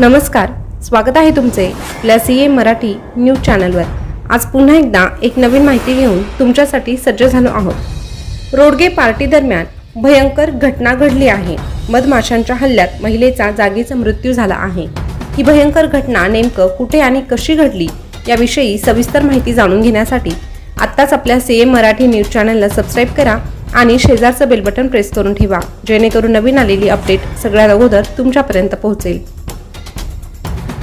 नमस्कार स्वागत आहे तुमचे आपल्या सी ए मराठी न्यूज चॅनलवर. आज पुन्हा एकदा एक नवीन माहिती घेऊन तुमच्यासाठी सज्ज झालो आहोत. रोडगे पार्टी दरम्यान भयंकर घटना घडली आहे. मधमाशांच्या हल्ल्यात महिलेचा जागीच मृत्यू झाला आहे. ही भयंकर घटना नेमकं कुठे आणि कशी घडली याविषयी सविस्तर माहिती जाणून घेण्यासाठी आत्ताच आपल्या सी ए मराठी न्यूज चॅनलला सबस्क्राईब करा आणि शेजारचं बेल बटन प्रेस करून ठेवा जेणेकरून नवीन आलेली अपडेट सगळ्यात अगोदर तुमच्यापर्यंत पोहोचेल.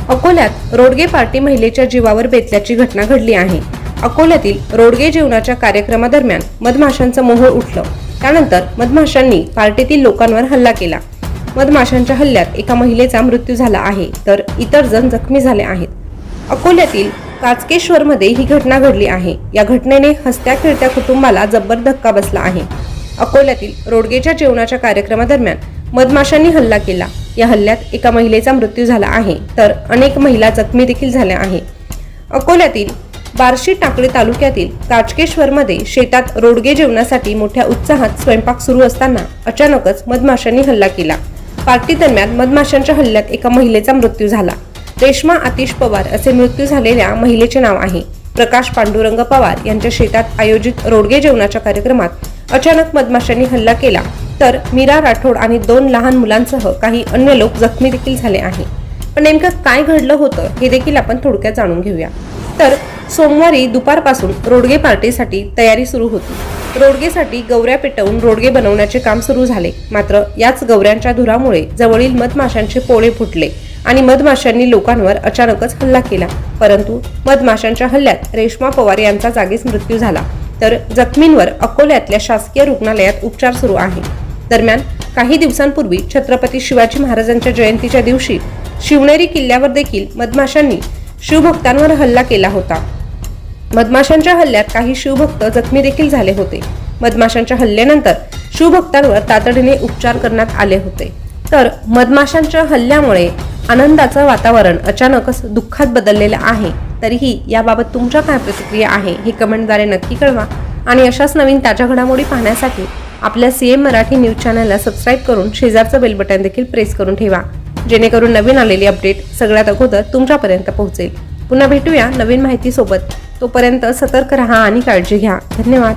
अकोल्यात रोडगे पार्टी महिलेच्या जीवावर बेतल्याची घटना घडली आहे. अकोल्यातील रोडगे जेवणाच्या कार्यक्रमादरम्यान मधमाशांचं मोहोळ उठलं. त्यानंतर मधमाशांनी पार्टीतील लोकांवर हल्ला केला. मधमाशांच्या हल्ल्यात एका महिलेचा मृत्यू झाला आहे तर इतर जण जखमी झाले आहेत. अकोल्यातील काचकेश्वरमध्ये ही घटना घडली आहे. या घटनेने हसत्या खेळत्या कुटुंबाला जब्बर धक्का बसला आहे. अकोल्यातील रोडगेच्या जेवणाच्या कार्यक्रमादरम्यान मधमाशांनी हल्ला केला. या हल्ल्यात एका महिलेचा मृत्यू झाला आहे. तर अनेक महिला जखमी देखील झाल्या आहे अकोल्यातील बार्शी टाकळी तालुक्यातील काचकेश्वरमध्ये शेतात रोडगे जेवणासाठी मोठ्या उत्साहात स्वयंपाक सुरू असताना अचानकच मधमाशांनी हल्ला केला. पार्टी दरम्यान मधमाशांच्या हल्ल्यात एका महिलेचा मृत्यू झाला. रेश्मा आतिश पवार असे मृत्यू झालेल्या महिलेचे नाव आहे. प्रकाश पांडुरंग पवार यांच्या शेतात आयोजित रोडगे जेवणाच्या कार्यक्रमात अचानक मधमाशांनी हल्ला केला. तर मीरा राठोड आणि दोन लहान मुलांसह काही अन्य लोक जखमी देखील झाले आहे. पण नेमकं काय घडलं होतं हे देखील आपण थोडक्यात जाणून घेऊया. तर सोमवारी दुपारपासून रोडगे पार्टीसाठी तयारी सुरू होती. रोडगेसाठी गवऱ्या पेटवून रोडगे बनवण्याचे काम सुरू झाले. मात्र याच गवऱ्यांच्या धुरामुळे जवळील मधमाशांचे पोळे फुटले आणि मधमाशांनी लोकांवर अचानकच हल्ला केला. परंतु मधमाशांच्या हल्ल्यात रेश्मा पवार यांचा जागीच मृत्यू झाला. तर जखमींवर अकोल्यातल्या शासकीय रुग्णालयात उपचार सुरू आहे. दरम्यान काही दिवसांपूर्वी छत्रपती शिवाजी महाराजांच्या जयंतीच्या दिवशी शिवनेरी किल्ल्यावर देखील मधमाशांनी शिवभक्तांवर हल्ला केला होता. मधमाशांच्या हल्ल्यात काही शिवभक्त जखमी देखील झाले होते. मधमाशांच्या हल्ल्यानंतर शिवभक्तांवर तातडीने उपचार करण्यात आले होते. तर मधमाशांच्या हल्ल्यामुळे आनंदाचं वातावरण अचानकच दुःखात बदललेलं आहे. तरीही याबाबत तुमच्या काय प्रतिक्रिया आहे हे कमेंटद्वारे नक्की कळवा. आणि अशाच नवीन ताज्या घडामोडी पाहण्यासाठी आपल्या सी एम मराठी न्यूज चॅनलला सबस्क्राईब करून शेजारचं बेल बटन देखील प्रेस करून ठेवा. जेणेकरून नवीन आलेली अपडेट सगळ्यात अगोदर तुमच्यापर्यंत पोहोचेल. पुन्हा भेटूया नवीन माहितीसोबत. तोपर्यंत सतर्क रहा आणि काळजी घ्या. धन्यवाद.